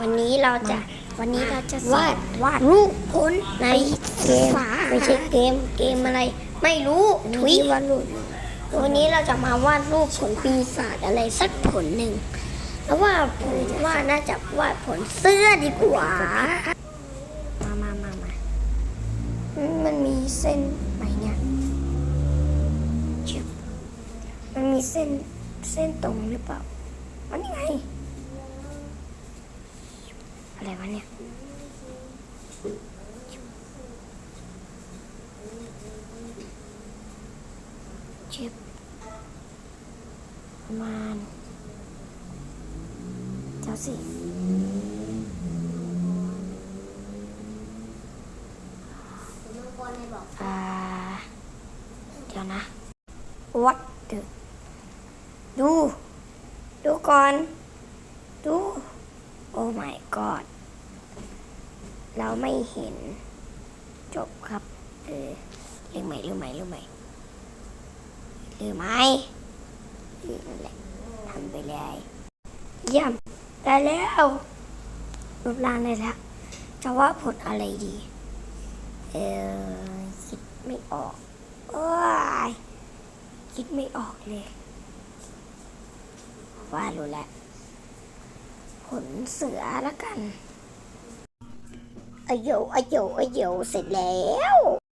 วันนี้เราจะวันนี้เราจะวาดวาดรูปผลในเกมฝาไม่ใช่เกมเกมอะไร ไม่รู้ททวิวีตวาดรูปวันนี้เราจะมาวาดรูปผลปีศาจอะไรสักผลหนึ่งแล้วว่าผมว่าน่าจะวาดผลเสื้อดีกว่ามามามามามันมีเส้นไหนเนี่ยชึบมันมีเส้นเส้นตรงหรือเปล่ามันยังไง อะไรวะเนี่ยชิบประมาณเจ้าสิอ่าเดี๋ยวนะ what the ดู ดูก่อน ดูโอ้ my god ไม่เห็น จบครับ เออเรื่องใหม่เรื่องใหม่เรื่องใหม่หรือไม่หรือนั่นแหละทำไปเลยเยี่ยมได้แล้วรูปร่างได้แล้วจะว่าผลอะไรดี เออคิดไม่ออกโอ้ยคิดไม่ออกเลย ว่ารู้แล้ว ผลเสือละกัน อโยอโยอโยเสร็จแล้ว